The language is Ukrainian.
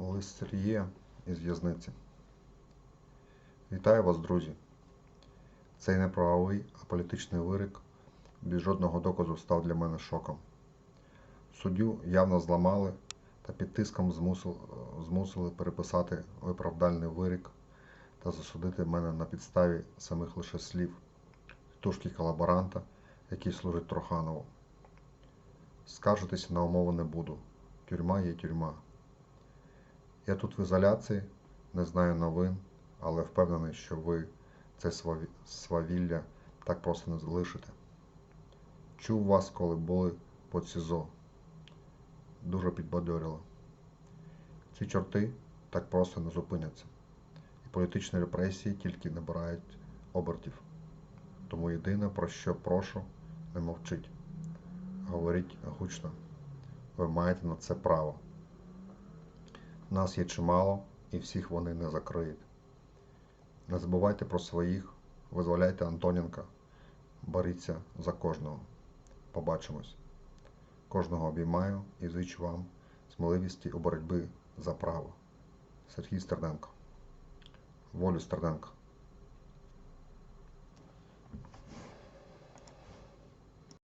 Листріє із в'язниці. Вітаю вас, друзі! Цей не правовий, а політичний вирик без жодного доказу став для мене шоком. Суддю явно зламали та під тиском змусили, переписати виправдальний вирік та засудити мене на підставі самих лише слів тушки колаборанта, який служить Троханову. Скаржитися на умови не буду. Тюрма є тюрма. Я тут в ізоляції, не знаю новин, але впевнений, що ви це свавілля так просто не залишите. Чув вас, коли були під СІЗО. Дуже підбадьорило. Ці чорти так просто не зупиняться. І політичні репресії тільки набирають обертів. Тому єдине, про що прошу, не мовчіть. Говоріть гучно. Ви маєте на це право. Нас є чимало, і всіх вони не закриють. Не забувайте про своїх, визволяйте Антоненка, боріться за кожного. Побачимось. Кожного обіймаю і зичу вам сміливості у боротьбі за право. Сергій Стерненко. Волю Стерненко.